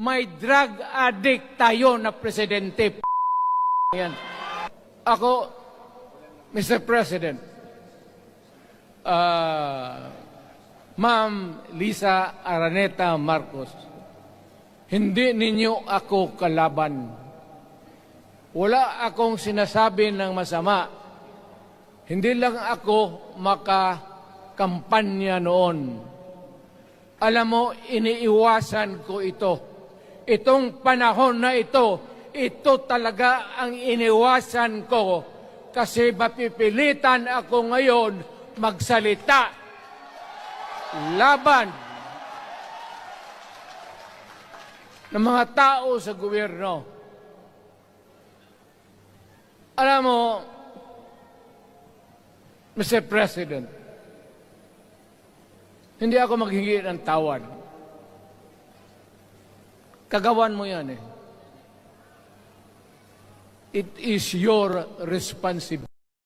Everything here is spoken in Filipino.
may drug addict tayo na presidente. Yan. Ako, Mr. President, ah, Ma'am Lisa Araneta Marcos, hindi ninyo ako kalaban. Wala akong sinasabi ng masama. Hindi lang ako makakampanya noon. Alam mo, iniiwasan ko ito. Itong panahon na ito, ito talaga ang iniwasan ko kasi mapipilitan ako ngayon magsalita laban ng mga tao sa gobyerno. Alam mo, Mr. President, hindi ako maghingi ng tawad. Kagawan mo yan eh. It is your responsibility.